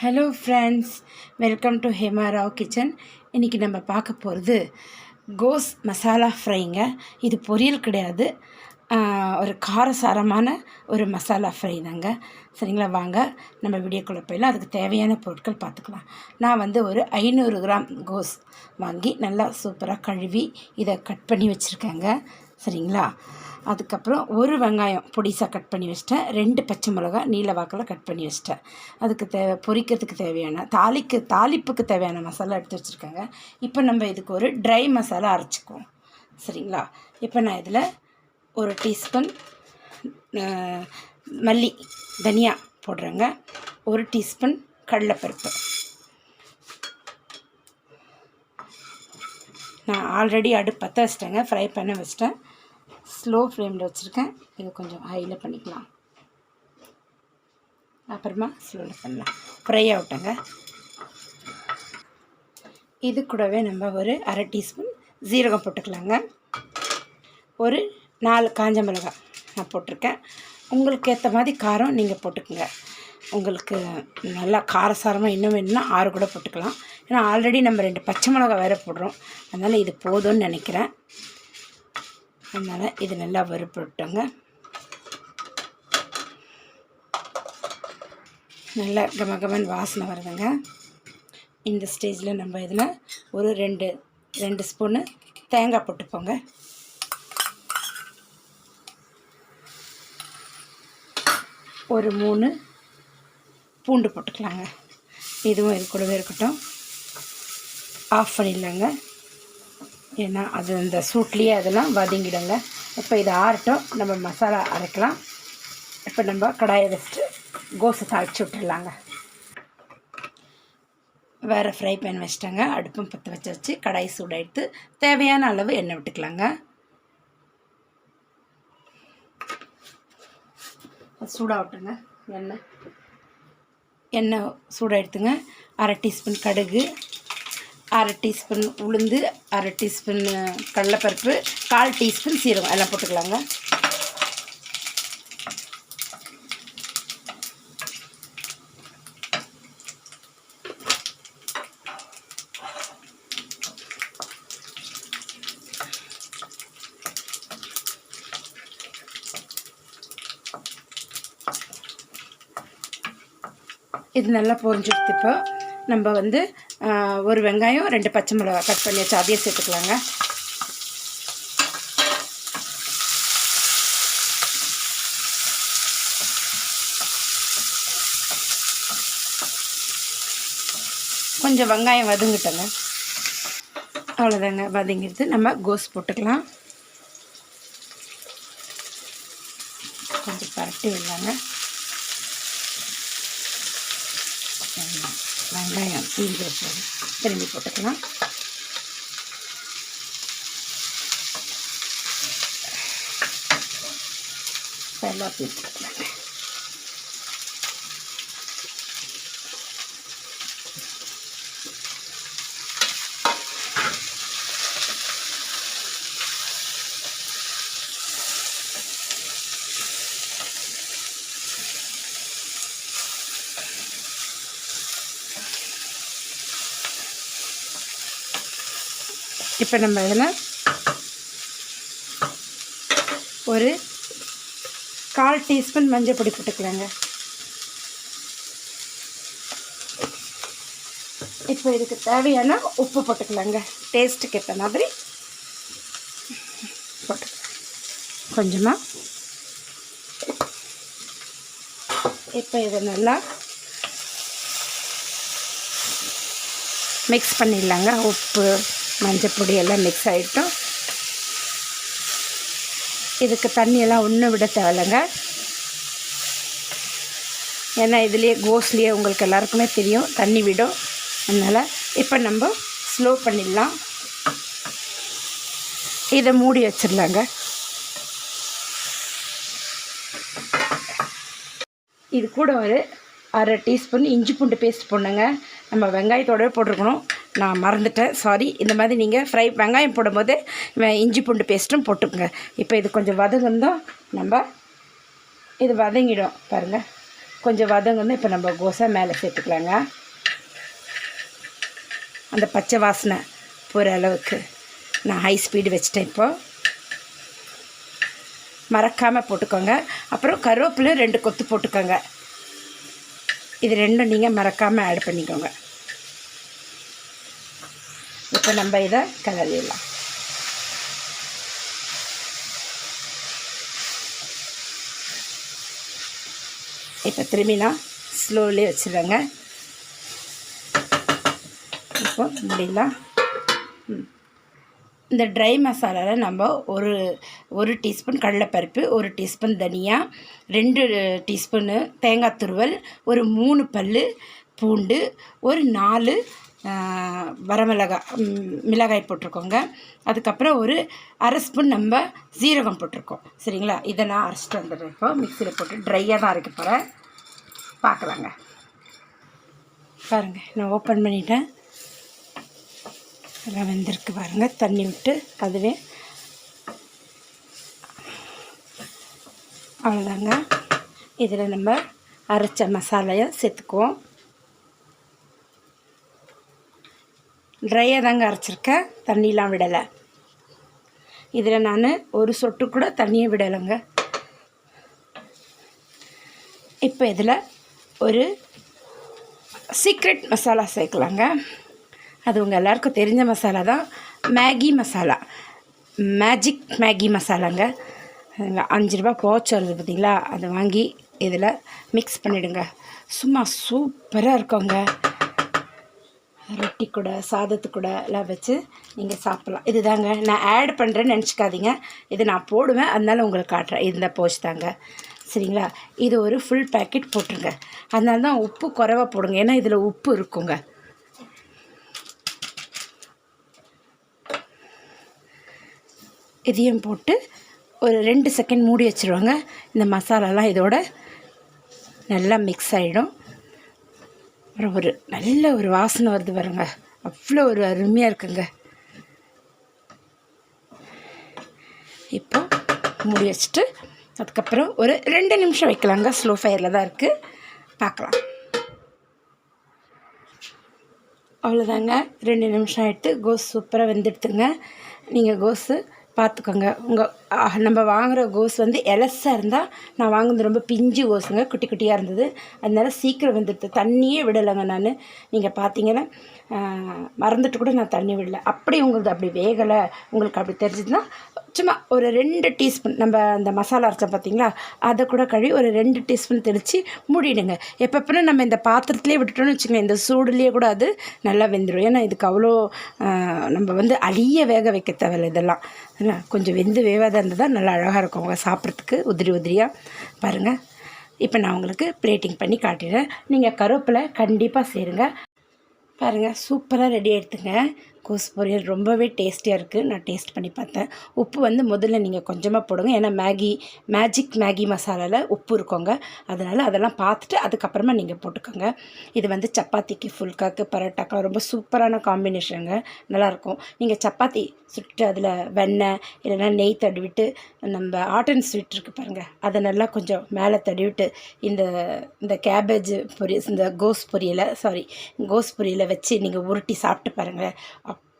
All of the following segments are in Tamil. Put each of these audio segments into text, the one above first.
Hello friends welcome to Hema Rao kitchen இன்றைக்கி நம்ம பார்க்க போகிறது கோஸ் மசாலா ஃப்ரைங்க இது பொரியல் கிடையாது. ஒரு காரசாரமான ஒரு மசாலா ஃப்ரை தாங்க. சரிங்களா? வாங்க நம்ம வீடியோக்குள்ளே போயிடலாம். அதுக்கு தேவையான பொருட்கள் பார்த்துக்கலாம். நான் வந்து ஒரு ஐநூறு கிராம் கோஸ் வாங்கி நல்லா சூப்பராக கழுவி இதை கட் பண்ணி வச்சுருக்கேங்க. சரிங்களா? அதுக்கப்புறம் ஒரு வெங்காயம் பொடிசாக கட் பண்ணி வச்சிட்டேன். ரெண்டு பச்சை மிளகா நீல வாக்கில் கட் பண்ணி வச்சிட்டேன். அதுக்கு தேவை பொரிக்கிறதுக்கு தேவையான தாளிக்கு தாளிப்புக்கு தேவையான மசாலா எடுத்து வச்சுருக்கேங்க. இப்போ நம்ம இதுக்கு ஒரு ட்ரை மசாலா அரைச்சிக்குவோம். சரிங்களா? இப்போ நான் இதில் ஒரு டீஸ்பூன் மல்லி தனியா போடுறேங்க. ஒரு டீஸ்பூன் கடலைப்பருப்பு. நான் ஆல்ரெடி அடுப்பு பற்ற வச்சிட்டேங்க. ஃப்ரை பண்ண வச்சிட்டேன். ஸ்லோ ஃப்ளேமில் வச்சுருக்கேன். இது கொஞ்சம் ஹையில் பண்ணிக்கலாம். அப்புறமா ஸ்லோவில் பண்ணலாம். ஃப்ரை ஆகட்டங்க இது கூடவே நம்ம ஒரு அரை டீஸ்பூன் ஜீரகம் போட்டுக்கலாங்க. ஒரு நாலு காஞ்ச மிளகாய் நான் போட்டிருக்கேன். உங்களுக்கு ஏற்ற மாதிரி காரம் நீங்கள் போட்டுக்கோங்க. உங்களுக்கு நல்லா காரசாரமாக இன்னும் வேணும்னா ஆறு கூட போட்டுக்கலாம். ஏன்னா ஆல்ரெடி நம்ம ரெண்டு பச்சை மிளகா வேறு போடுறோம். அதனால் இது போதும்னு நினைக்கிறேன். அதனால் இது நல்லா வறுப்பட்டோங்க நல்லா கமகமன் வாசனை வருதுங்க. இந்த ஸ்டேஜில் நம்ம இதில் ஒரு ரெண்டு ரெண்டு ஸ்பூனு தேங்காய் போட்டுப்போங்க. ஒரு மூணு பூண்டு போட்டுக்கலாங்க. இதுவும் இது கூடவே இருக்கட்டும். ஆஃப் பண்ணிடலாங்க. ஏன்னா அது அந்த சூட்லேயே அதெல்லாம் வதங்கிடுங்க. இப்போ இது ஆறட்டும். நம்ம மசாலா அரைக்கலாம். இப்போ நம்ம கடாயை வச்சுட்டு கோசை தாளிச்சு விட்டுடலாங்க வேறு ஃப்ரை பேன் வச்சிட்டாங்க. அடுப்பும் பற்ற வச்சு வச்சு கடாய் சூடாயிடுத்து தேவையான அளவு எண்ணெய் விட்டுக்கலாங்க. சூடாக சூடாகட்டுங்க. எண்ணெய். எண்ணெய் சூடாகிடுத்துங்க அரை டீஸ்பூன் கடுகு. அரை டீஸ்பூன் உளுந்து அரை டீஸ்பூன் கடலைப்பருப்பு கால் டீஸ்பூன் சீரகம். எல்லாம் போட்டுக்கலாங்க. இது நல்லா பொரிஞ்சிடுத்து இப்போ. நம்ம வந்து ஒரு வெங்காயம் ரெண்டு பச்சை மிளகா கட் பண்ணி வச்சு அதையே சேர்த்துக்கலாங்க. கொஞ்சம் வெங்காயம் வதங்கிட்டோங்க. அவ்வளோதாங்க வதங்கிடுது. நம்ம கோஸ் போட்டுக்கலாம். கொஞ்சம் பரட்டி விடலாங்க. வெங்காயம் தீஞ்சு வச்சது திரும்பி போட்டுக்கலாம். எல்லாத்தையும் போட்டுக்கலாம். இப்போ நம்ம இதில் ஒரு கால் டீஸ்பூன் மஞ்சள் பொடி போட்டுக்கலாங்க. இப்போ இதுக்கு தேவையான உப்பு போட்டுக்கலாங்க. டேஸ்ட்டுக்கு ஏற்ற மாதிரி போட்டுக்கலாம். கொஞ்சமாக இப்போ இதை நல்லா மிக்ஸ் பண்ணிடலாங்க. உப்பு மஞ்சள் பொடி எல்லாம் மிக்ஸ் ஆகிட்டோம் இதுக்கு தண்ணியெல்லாம் ஒன்றும் விட தேவையில்லைங்க. ஏன்னா இதுலேயே கோஸ்லேயே உங்களுக்கு எல்லாருக்குமே தெரியும். தண்ணி விடும். அதனால் இப்போ நம்ம ஸ்லோ பண்ணிடலாம். இதை மூடி வச்சிடலாங்க. இது கூட ஒரு அரை டீஸ்பூன் இஞ்சி பூண்டு பேஸ்ட் போடணுங்க. நம்ம வெங்காயத்தோடவே போட்டிருக்கணும். நான் மறந்துட்டேன். சாரி இந்த மாதிரி நீங்கள் ஃப்ரை வெங்காயம் போடும்போது இஞ்சி பூண்டு பேஸ்ட்டும் போட்டுக்கோங்க. இப்போ இது கொஞ்சம் வதங்கந்தோம் நம்ம இது வதங்கிடும். பாருங்கள் கொஞ்சம் வதங்கணும் இப்போ நம்ம கோசை மேலே சேர்த்துக்கலாங்க. அந்த பச்சை வாசனை போகிற அளவுக்கு நான் ஹை ஸ்பீடு வச்சிட்டேன் இப்போது மறக்காமல் போட்டுக்கோங்க. அப்புறம் கருவேப்பிலையும் ரெண்டு கொத்து போட்டுக்கோங்க. இது ரெண்டும் நீங்கள் மறக்காமல் ஆட் பண்ணிக்கோங்க. இப்போ நம்ம இதை கிளறிடலாம் இப்போ திரும்பி நான் ஸ்லோலி வச்சுருவேங்க இப்போ முடியலாம் இந்த ட்ரை மசாலாவில் நம்ம ஒரு ஒரு டீஸ்பூன் கடலைப்பருப்பு ஒரு டீஸ்பூன் தனியா ரெண்டு டீஸ்பூனு தேங்காய் துருவல் ஒரு மூணு பல் பூண்டு ஒரு நாலு வரமிளகாய் மிளகாய் போட்டிருக்கோங்க. அதுக்கப்புறம் ஒரு அரை ஸ்பூன் நம்ம சீரகம் போட்டிருக்கோம். சரிங்களா? இதை நான் அரைச்சிட்டு வந்துடுறேன் இப்போ. மிக்சியில் போட்டு ட்ரையாக தான் இருக்க போகிறேன் பார்க்கலாங்க. பாருங்கள் நான் ஓப்பன் பண்ணிட்டேன். எல்லாம் வெந்திருக்கு பாருங்கள் தண்ணி விட்டு அதுவே. அவ்வளோதாங்க. இதில் நம்ம அரைச்ச மசாலையை சேர்த்துக்குவோம். ட்ரையாக தாங்க அரைச்சிருக்கேன். தண்ணிலாம் விடலை. இதில் நான் ஒரு சொட்டு கூட தண்ணியை விடலைங்க. இப்போ இதில் ஒரு சீக்ரெட் மசாலா சேர்க்கலாங்க. அது உங்கள் எல்லாருக்கும் தெரிஞ்ச மசாலா தான். மேகி மசாலா மேஜிக் மேகி மசாலாங்க அஞ்சு ரூபா போச்சு வருது பார்த்தீங்களா அதை வாங்கி இதில் மிக்ஸ் பண்ணிவிடுங்க சும்மா சூப்பராக இருக்குங்க. ரொட்டி கூட சாதத்து கூட எல்லாம் வச்சு நீங்கள் சாப்பிட்லாம். இதுதாங்க. நான் ஆட் பண்ணுறேன்னு நினச்சிக்காதீங்க. இது நான் போடுவேன். அதனால உங்களுக்கு காட்டுறேன். இந்த போச்சு தாங்க. சரிங்களா? இது ஒரு ஃபுல் பேக்கெட் போட்டுருங்க. அதனால தான் உப்பு குறைவா போடுங்க. ஏன்னா இதில் உப்பு இருக்குங்க. இதையும் போட்டு ஒரு ரெண்டு செகண்ட் மூடி வச்சுருவாங்க. இந்த மசாலாலாம் இதோட நல்லா மிக்ஸ் ஆகிடும் அப்புறம் ஒரு நல்ல ஒரு வாசனை வருது பாருங்க. அவ்வளோ ஒரு அருமையாக இருக்குங்க. இப்போ மூடி வச்சுட்டு அதுக்கப்புறம் ஒரு ரெண்டு நிமிஷம் வைக்கலாங்க. ஸ்லோ ஃபயரில் தான் இருக்குது பார்க்கலாம். அவ்வளோதாங்க ரெண்டு நிமிஷம் ஆகிட்டு கோஸ் சூப்பராக வெந்துடுத்துங்க நீங்கள் கோஸு பார்த்துக்கோங்க. உங்கள் நம்ம வாங்குகிற கோஸ் வந்து எலசாக இருந்தால் நான் வாங்கினது ரொம்ப பிஞ்சு கோஸுங்க குட்டி குட்டியாக இருந்தது. அதனால சீக்கிரம் வந்துடுது. தண்ணியே விடலைங்க நான். நீங்கள் பார்த்தீங்கன்னா மறந்துட்டு கூட நான் தண்ணி விடல. அப்படி உங்களுக்கு அப்படி வேகலை உங்களுக்கு அப்படி தெரிஞ்சதுன்னா சும்மா ஒரு ரெண்டு டீஸ்பூன் நம்ம அந்த மசாலா அரைச்சோம் பார்த்தீங்களா அதை கூட கழுவி ஒரு ரெண்டு டீஸ்பூன் தெளித்து மூடிடுங்க. எப்பப்போ நம்ம இந்த பாத்திரத்துலேயே விட்டுட்டோம்னு வச்சுக்கோங்க இந்த சூடுலேயே கூட அது நல்லா வெந்துடும் ஏன்னா இதுக்கு அவ்வளோ நம்ம வந்து அழிய வேக வைக்க தேவையில்ல இதெல்லாம். என்ன, கொஞ்சம் வெந்து வேவாத இருந்தால் தான் நல்லா அழகாக இருக்கும். அவங்க சாப்பிட்றதுக்கு உதிரி உதிரியாக பாருங்கள் இப்போ நான் உங்களுக்கு பிளேட்டிங் பண்ணி காட்டிடுறேன். நீங்கள் கருவேப்பிலை கண்டிப்பாக சேருங்க. பாருங்கள் சூப்பராக ரெடி எடுத்துங்க கோஸ் பொரியல் ரொம்பவே டேஸ்டியாக இருக்குது நான் டேஸ்ட் பண்ணி பார்த்தேன். உப்பு வந்து முதல்ல நீங்கள் கொஞ்சமாக போடுங்க. ஏன்னா மேகி மேஜிக் மேகி மசாலாவில் உப்பு இருக்குங்க. அதனால் அதெல்லாம் பார்த்துட்டு அதுக்கப்புறமா நீங்கள் போட்டுக்கோங்க. இது வந்து சப்பாத்திக்கு ஃபுல்காக்கு பரோட்டாக்கு ரொம்ப சூப்பரான காம்பினேஷனுங்க நல்லாயிருக்கும் நீங்கள் சப்பாத்தி சுட்டு அதில் வெண்ணெய் இல்லைன்னா நெய் தடவிட்டு நம்ம ஆட் அண்ட் ஸ்வீட் இருக்குது பாருங்கள் அதை நல்லா கொஞ்சம் மேலே தடவிட்டு இந்த இந்த கேபேஜ் பொரியல் இந்த கோஸ் பொரியலை சாரி கோஸ் பொரியலை வச்சு நீங்கள் உருட்டி சாப்பிட்டு பாருங்கள்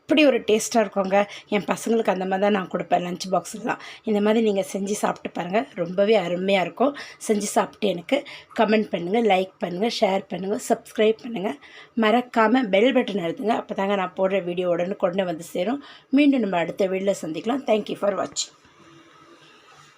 அப்படி ஒரு டேஸ்ட்டாக இருக்குங்க. என் பசங்களுக்கு அந்த மாதிரி தான் நான் கொடுப்பேன். லஞ்ச் பாக்ஸ்லாம் இந்த மாதிரி நீங்கள் செஞ்சு சாப்பிட்டு பாருங்கள் ரொம்பவே அருமையாக இருக்கும். செஞ்சு சாப்பிட்டு எனக்கு கமெண்ட் பண்ணுங்கள் லைக் பண்ணுங்கள் ஷேர் பண்ணுங்கள் சப்ஸ்கிரைப் பண்ணுங்கள் மறக்காமல் பெல் பட்டன் எழுதுங்க அப்போ தாங்க நான் போடுற வீடியோ உடனே கொண்டு வந்து சேரும். மீண்டும் நம்ம அடுத்த வீடியோவில் சந்திக்கலாம். தேங்க்யூ ஃபார் வாட்சிங்